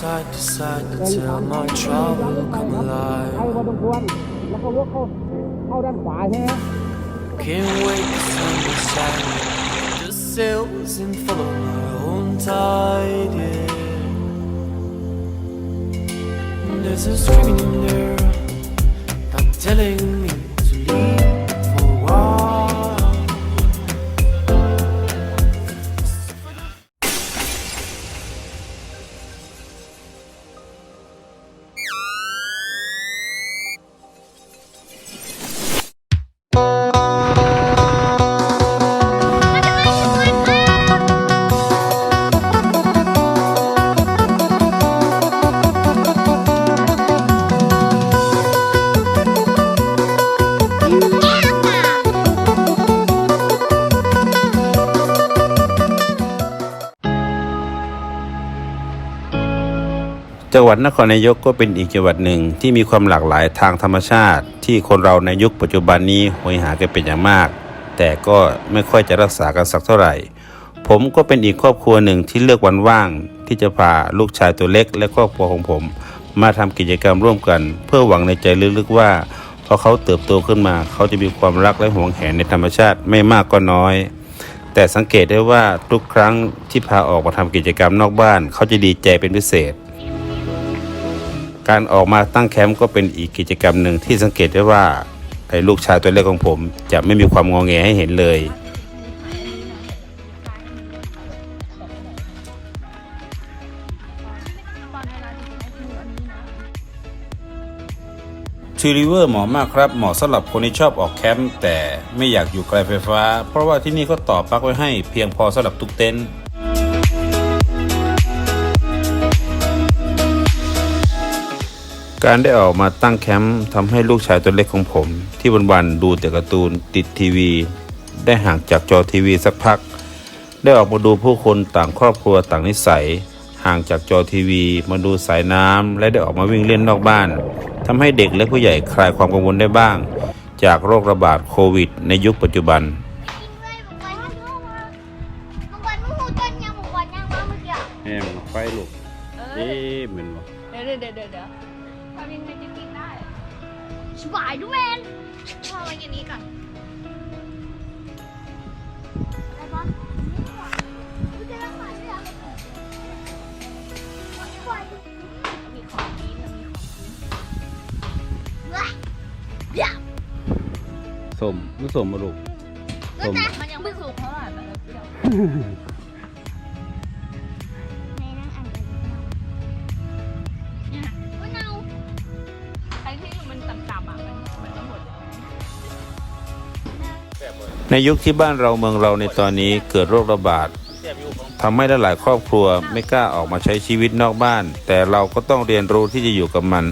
side to side until my trouble come ให้ alive. พอสมควรแล้วก็วกเข้าเข้าด้านขวาใช่ไหม Can't wait to sun to shine. Just sails and follow my own tide. Yeah. There's a screaming in there, not telling จังหวัดนครนายกก็เป็นอีกจังหวัดหนึ่งที่มีความหลากหลายทางธรรมชาติ ที่คนเราในยุคปัจจุบันนี้หวยหากันเป็นอย่างมาก แต่ก็ไม่ค่อยจะรักษากันสักเท่าไหร่ ผมก็เป็นอีกครอบครัวหนึ่งที่เลือกวันว่าง ที่จะพาลูกชายตัวเล็ก และครอบครัวของผม มาทำกิจกรรมร่วมกัน เพื่อหวังในใจลึกๆว่าพอเขาเติบโตขึ้นมา เขาจะมีความรักและหวงแหนในธรรมชาติไม่มากก็น้อย แต่สังเกตได้ว่าทุกครั้งที่พาออกมาทำกิจกรรมนอกบ้าน เขาจะดีใจเป็นพิเศษ การออกมาตั้งแคมป์ก็เป็นอีกกิจกรรมหนึ่งที่สังเกตได้ว่าไอ้ลูกชายตัวเล็กของผมจะไม่มีความงอแงให้เห็นเลยทรีริเวอร์เหมาะมากครับ เหมาะสำหรับคนที่ชอบออกแคมป์แต่ไม่อยากอยู่ไกลไฟฟ้า เพราะว่าที่นี่ก็ต่อปลั๊กไว้ให้เพียงพอสำหรับทุกเต็นท์ การได้ออกมาตั้งแคมป์ทำให้ลูกชายตัวเล็กของผม ที่วันๆดูแต่การ์ตูนติดทีวี ได้ห่างจากจอทีวีสักพัก ได้ออกมาดูผู้คนต่างครอบครัวต่างนิสัย ห่างจากจอทีวี มาดูสายน้ำและได้ออกมาวิ่งเล่นนอกบ้านทำให้เด็กและผู้ใหญ่คลายความกังวลได้บ้าง จากโรคระบาดโควิด ในยุคปัจจุบันด้วยบอกไว้ให้เข้ามาบางวันมึงหูต้นยังบางวันยังมาเมื่อกี้แม่มันไฟลูกเอ๊ะเหมือนเดี๋ยวเดี๋ยวเดี๋ยวเดี๋ยว สบายด้วยแมนพ่อไว้อย่างนี้ก่อนอะไรบ้างกูจะรักษาเรื่องปล่อยมีของกินมันมีของกินเว้ยเดี๋ยวสมไม่สมมาลูกก็จะมันยังไม่สุกเท่าไหร่แต่เราเปรี้ยว ในยุคที่บ้านเราเมืองเราในตอนนี้เกิดโรคระบาดทำให้หลายๆครอบครัวไม่กล้าออกมาใช้ชีวิตนอกบ้าน แต่เราก็ต้องเรียนรู้ที่จะอยู่กับมัน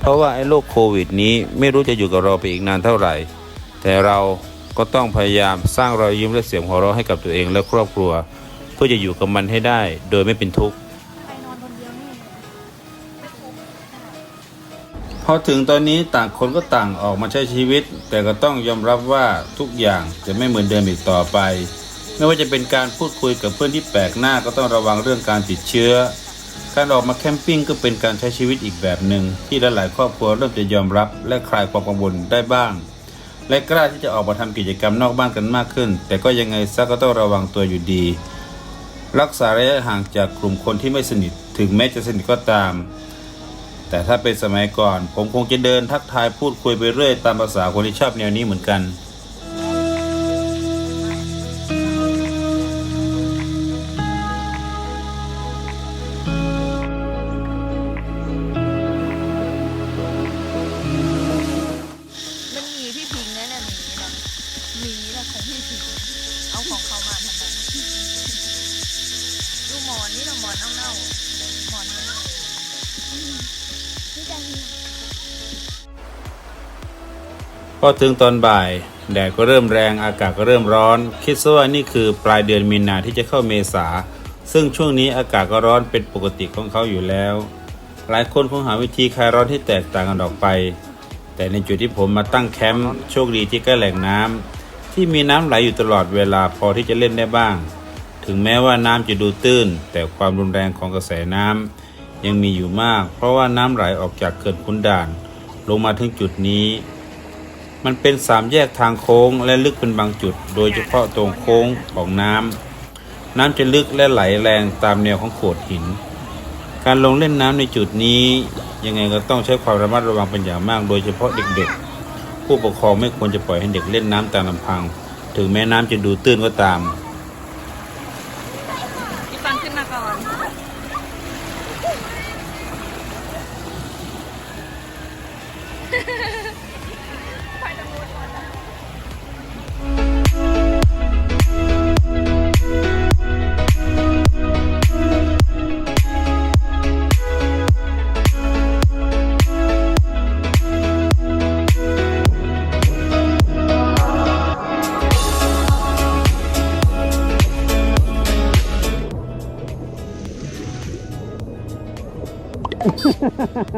เพราะว่าไอ้โรคโควิดนี้ไม่รู้จะอยู่กับเราไปอีกนานเท่าไหร่ แต่เราก็ต้องพยายามสร้างรอยยิ้มและเสียงหัวเราะให้กับตัวเองและครอบครัว เพื่อจะอยู่กับมันให้ได้ โดยไม่เป็นทุกข์ พอถึงตอนนี้ต่างคนก็ต่างออกมาใช้ชีวิต แต่ก็ต้องยอมรับว่าทุกอย่างจะไม่เหมือนเดิมอีกต่อไป ไม่ว่าจะเป็นการพูดคุยกับเพื่อนที่แปลกหน้าก็ต้องระวังเรื่องการติดเชื้อ การออกมาแคมปิ้งก็เป็นการใช้ชีวิตอีกแบบหนึ่งที่หลายๆครอบครัวเริ่มจะยอมรับ และคลายความกังวลได้บ้าง และกล้าที่จะออกมาทำกิจกรรมนอกบ้านกันมากขึ้น แต่ก็ยังไงซะก็ต้องระวังตัวอยู่ดี รักษาระยะห่างจากกลุ่มคนที่ไม่สนิท ถึงแม้จะสนิทก็ตาม แต่ถ้าเป็นสมัยก่อน ผมคงจะเดินทักทายพูดคุยไปเรื่อยตามภาษาคนที่ชอบแนวนี้เหมือนกัน พอถึงตอนบ่าย แดดก็เริ่มแรงอากาศก็เริ่มร้อน คิดซะว่านี่คือปลายเดือนมีนาที่จะเข้าเมษา ซึ่งช่วงนี้อากาศก็ร้อนเป็นปกติของเขาอยู่แล้ว หลายคนคงหาวิธีคลายร้อนที่แตกต่างกันออกไป แต่ในจุดที่ผมมาตั้งแคมป์โชคดีที่ใกล้แหล่งน้ำที่มีน้ำไหลอยู่ตลอดเวลาพอที่จะเล่นได้บ้าง ถึงแม้ว่าน้ำจะดูตื้น แต่ความรุนแรงของกระแสน้ำ ยังมีอยู่มาก เพราะว่าน้ำไหลออกจากเขื่อนขุนด่าน ลงมาถึงจุดนี้ มันเป็นสามแยกทางโค้งและลึกเป็นบางจุด โดยเฉพาะตรงโค้งของน้ำน้ำจะลึกและไหลแรงตามแนวของโขดหิน การลงเล่นน้ำในจุดนี้ ยังไงก็ต้องใช้ความระมัดระวังเป็นอย่างมาก โดยเฉพาะเด็กๆ ผู้ปกครองไม่ควรจะปล่อยให้เด็กเล่นน้ำตามลำพัง ถึงแม้น้ำจะดูตื้นก็ตาม อั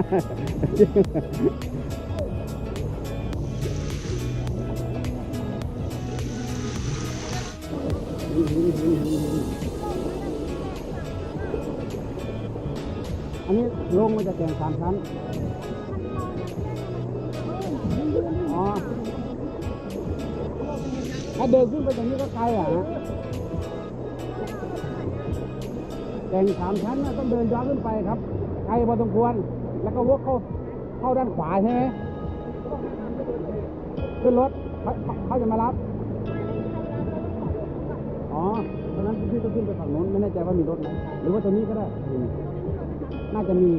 นนี้ลงมาจากแก่งสามชั้น อ๋อ ถ้าเดินขึ้นไปอย่างนี้ก็ไกลอะแก่งสามชั้นนะต้องเดินย้อนขึ้นไปครับ ไกลพอสมควร แล้วก็วกเข้าเข้าด้านขวาใช่ไหมขึ้นรถเขาเขขาจะมารับ อ๋อเพราะฉะนั้นพี่ต้องขึ้นไปฝั่งโน้นไม่แน่ใจว่ามีรถไหมหรือว่าตรงนี้ก็ได้ น่าจะมี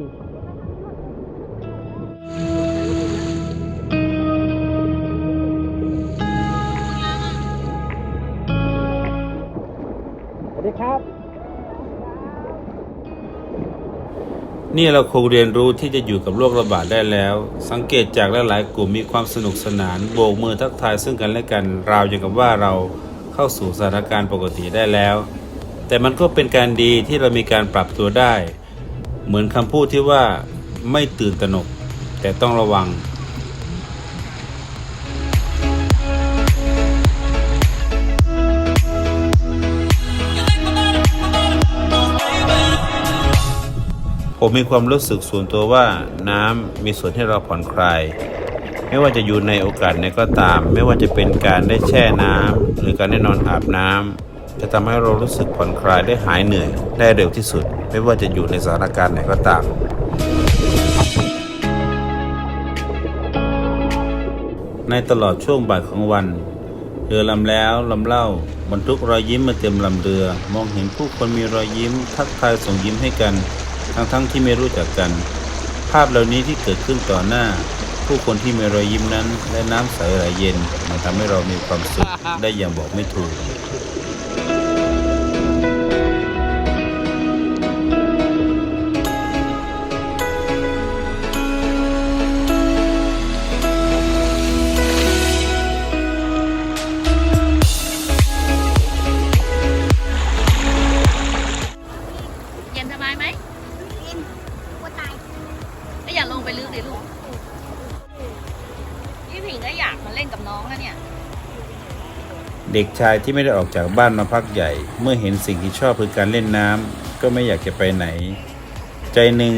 สวัสดีครับ นี่เราคงเรียนรู้ที่จะอยู่กับโรคระบาดได้แล้ว สังเกตจากหลายๆกลุ่มมีความสนุกสนานโบกมือทักทายซึ่งกันและกันราวอย่างกับว่าเราเข้าสู่สถานการณ์ปกติได้แล้ว แต่มันก็เป็นการดีที่เรามีการปรับตัวได้ เหมือนคำพูดที่ว่าไม่ตื่นตระหนก แต่ต้องระวัง ผมมีความรู้สึกส่วนตัวว่าน้ำมีส่วนให้เราผ่อนคลาย ไม่ว่าจะอยู่ในโอกาสไหนก็ตาม ไม่ว่าจะเป็นการได้แช่น้ำหรือการได้นอนอาบน้ำจะทำให้เรารู้สึกผ่อนคลายได้หายเหนื่อยได้เร็วที่สุด ไม่ว่าจะอยู่ในสถานการณ์ไหนก็ตาม ในตลอดช่วงบ่ายของวันเรือลำแล้วลำเล่า บรรทุกรอยยิ้มมาเต็มลำเรือ มองเห็นผู้คนมีรอยยิ้ม ทักทายส่งยิ้มให้กัน ทั้งๆทที่ไม่รู้จักกัน ภาพเหล่านี้ที่เกิดขึ้นต่อหน้า ผู้คนที่มีรอยยิ้มนั้น และน้ำใสไหลเย็นมันทำให้เรามีความสุขได้อย่างบอกไม่ถูก ด็กชายที่ไม่ได้ออกจากบ้านมาพักใหญ่ เมื่อเห็นสิ่งที่ชอบคือการเล่นน้ำก็ไม่อยากจะไปไหน ใจหนึ่ง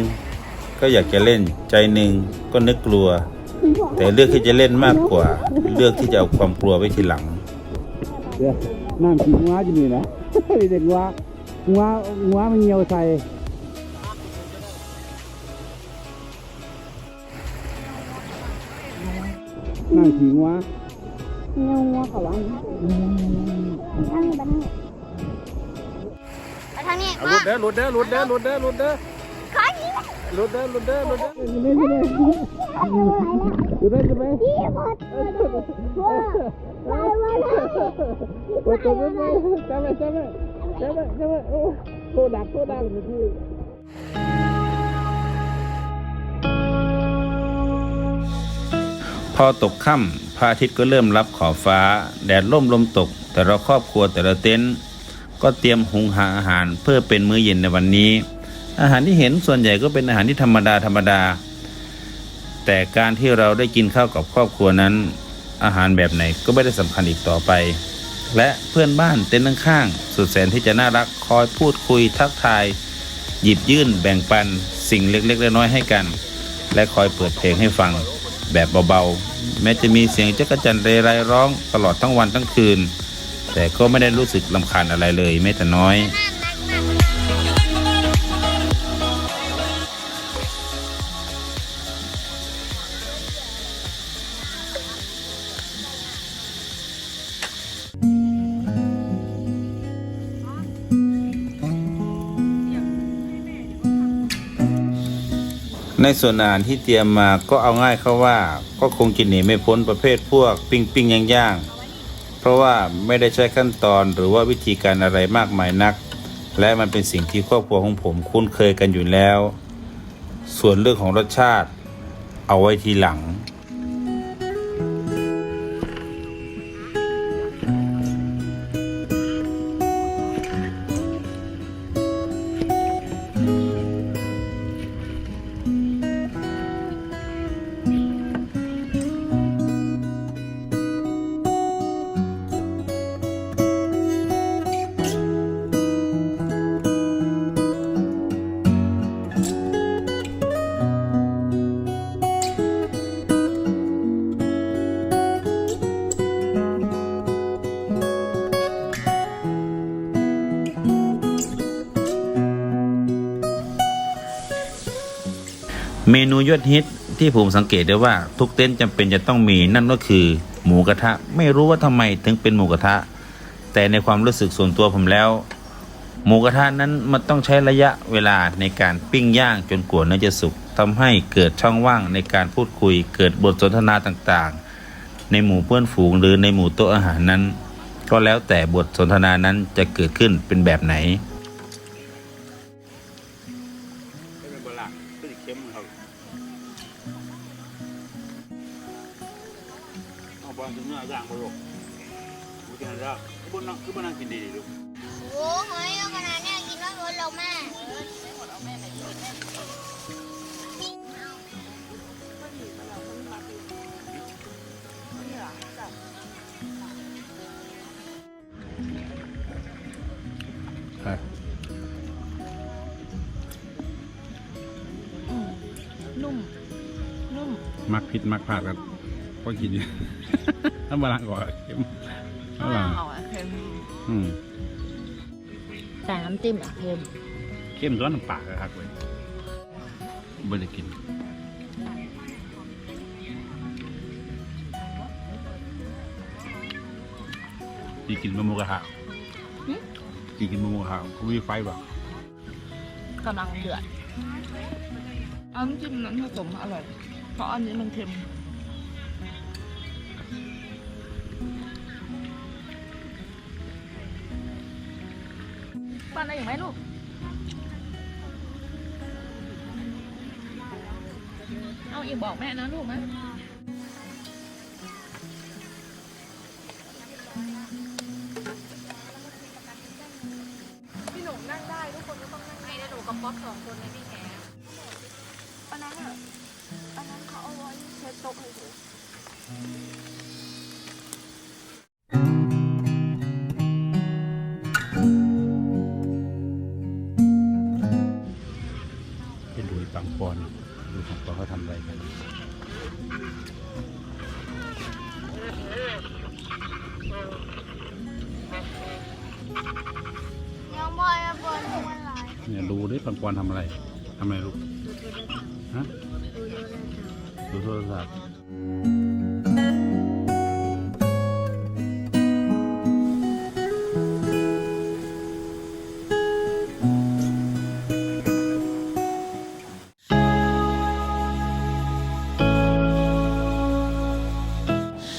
ก็อยากจะเล่น ใจหนึ่งก็นึกกลัว แต่เลือกที่จะเล่นมากกว่า เลือกที่จะเอาความกลัวไว้ทีหลังนั่งกินงัวอยู่นี่นะเด็กงัวงัวงัวมันเหี่ยวใส่นั่งขี่งัวเงา งัวเขาหลังทางนี้ไปทางนี้ไปทางนี้หลุดเด้อหลุดเด้อหลุดเด้อหลุดเด้อหลุดเด้อขอยิงหลุดเด้อหลุดเด้อหลุดเด้อหลุดเด้อหลุดเด้อหลุดเด้อหลุดเด้อหลุดเด้อหลุดเด้อหลุดเด้อพี่หมดว่าตายมาแล้วโอ้ยตัวไม่จับไปจับไปจับไปจับไปโอ้โหดักโคดักพี่พอตกค่ำพ ระอาทิตย์ก็เริ่มรับขอบฟ้า แดดล่มลมตก แต่เราครอบครัวแต่ละเต็นท์ก็เตรียมหุงหาอาหารเพื่อเป็นมื้อเย็นในวันนี้ อาหารที่เห็นส่วนใหญ่ก็เป็นอาหารที่ธรรมดาธรรมดา แต่การที่เราได้กินข้าวกับครอบครัวนั้น อาหารแบบไหนก็ไม่ได้สำคัญอีกต่อไป และเพื่อนบ้านเต็นท์ข้างๆสุดแสนที่จะน่ารักคอยพูดคุยทักทาย หยิบยื่นแบ่งปันสิ่งเล็กๆน้อยๆให้กัน และคอยเปิดเพลงให้ฟัง แบบเบาๆ แม้จะมีเสียงจักรจันเรไรร้องตลอดทั้งวันทั้งคืน แต่ก็ไม่ได้รู้สึกลำคาญอะไรเลยแม้แต่น้อย ในส่วนอาหารที่เตรียมมาก็เอาง่ายเข้าว่า ก็คงกินหนีไม่พ้นประเภทพวกปิ้งปิ้งย่างย่างๆเพราะว่าไม่ได้ใช้ขั้นตอนหรือว่าวิธีการอะไรมากมายนัก และมันเป็นสิ่งที่ครอบครัวของผมคุ้นเคยกันอยู่แล้ว ส่วนเรื่องของรสชาติ เอาไว้ทีหลัง นูยอดฮิตที่ผมสังเกตได้ว่าทุกเต็นท์จำเป็นจะต้องมีนั่นก็คือ หมูกระทะ ไม่รู้ว่าทำไมถึงเป็นหมูกระทะ แต่ในความรู้สึกส่วนตัวผมแล้ว หมูกระทะนั้นมันต้องใช้ระยะเวลาในการปิ้งย่างจนกว่าเนื้อจะสุกทำให้เกิดช่องว่างในการพูดคุย เกิดบทสนทนาต่างๆ ในหมู่เพื่อนฝูงหรือในหมู่โต๊ะอาหารนั้น ก็แล้วแต่บทสนทนานั้นจะเกิดขึ้นเป็นแบบไหน คือบนนั่งคือบนนั่งกินดีๆลูกโอ้หอยเอาขนาดเนี้ยกินไม่หมดหรอกแม่นุ่ม นุ่ม มักผิดมักพลาดกันก็กินอยู่ถ้ามาลังก่อนเข้มข้าวหลาม อะเค็มอืมแต่น้ำจิ้มอะเค็มเข้มร้อนน้ำปากเลยครับเว้ยไม่ได้กินจีกินมะม่วงกระทะจีกินมะม่วงกระทะเขามีไฟป่ะกำลังเดือดน้ำจิ้มนั้นผสมอร่อย เพราะอันนี้มันเค็ม อะไรอย่างไหมลูกเอาอีกบอกแม่นะลูกนะพี่หนุ่มนั่งได้ทุกคนก็ต้องนั่งได้หนูกับป๊อปสองคนเลยพี่แขอันนั้นอะอันนั้นเขาเอาไว้เช็ดโต๊ะให้ดู อนทำอะไรทำอะไรลูกฮะดูโทรศัพท์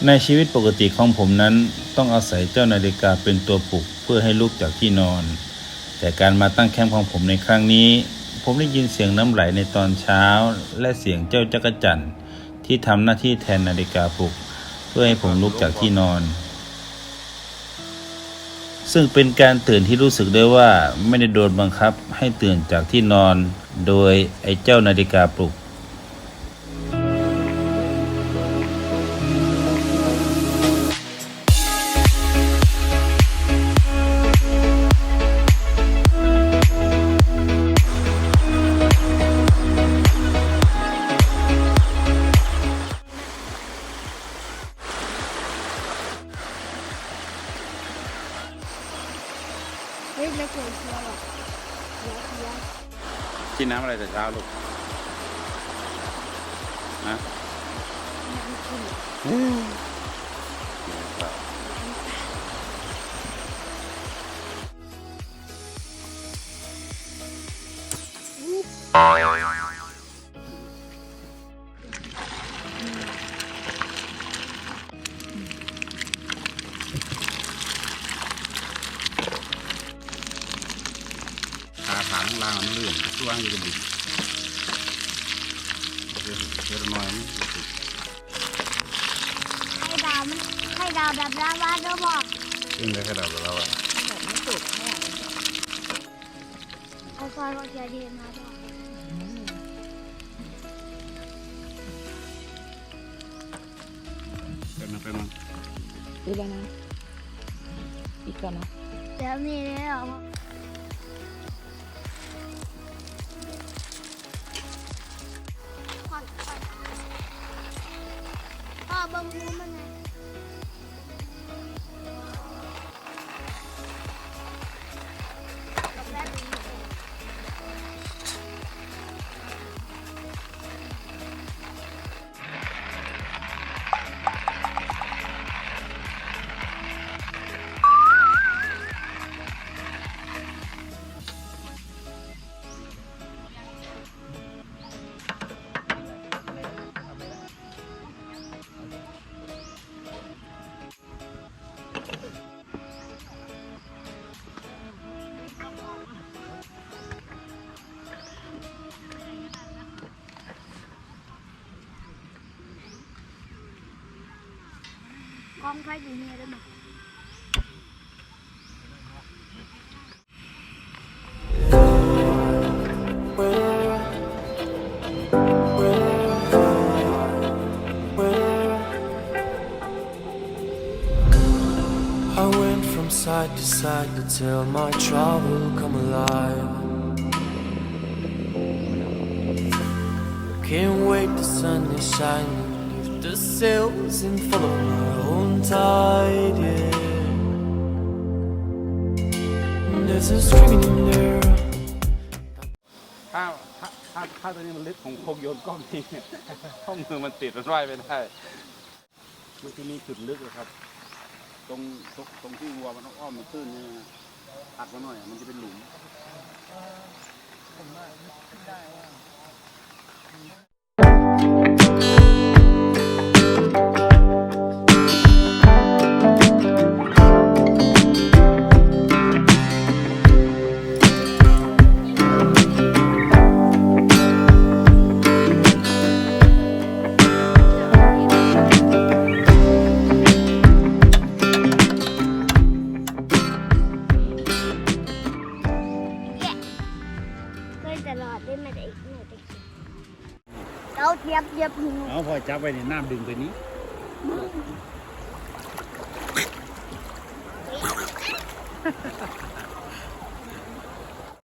ในชีวิตปกติของผมนั้นต้องอาศัยเจ้านาฬิกาเป็นตัวปลุกเพื่อให้ลุกจากที่นอน แต่การมาตั้งแคมป์ของผมในครั้งนี้ ผมได้ยินเสียงน้ำไหลในตอนเช้า และเสียงเจ้าจักรจั่นที่ทำหน้าที่แทนนาฬิกาปลุก เพื่อให้ผมลุกจากที่นอน ซึ่งเป็นการตื่นที่รู้สึกได้ว่าไม่ได้โดนบังคับให้ตื่นจากที่นอน โดยไอ้เจ้านาฬิกาปลุก เฮ้ยไม่เกินเชียวหรอกเดี๋ยวเดี๋ยวกินน้ำอะไรแต่เช้าลูกนะน้ำกิน ดี๋ยวเดี๋ยวหน่อยมันติดให้ดาวมันให้ดาวแบบลาวาเด้อบอกขึ้นได้แค่ดาวแล้วอะเอาซอยก็จะดีมาด้วยเป็นมาเป็นมาดูแล้วนะอีกก่อนนะเดี๋ยวนี้เลย con phải gì nghe mà I went from side to side to tell my trouble come alive. Can't wait the sun is shining. Lift the sails and follow my own tide. Yeah. There's a screaming in there. ถ้าถ้าถ้าถ้าตัวนี้มันลึกผมคงโยนกล้องทิ้งเนี่ยข้อมือมันติดมันว่ายไม่ได้ มันจะมีจุดลึกเลยครับ ตรงตรงตรงที่วัวมันอ้อมมันตื้นนี่นะตัดมาหน่อย มันจะเป็นหลุม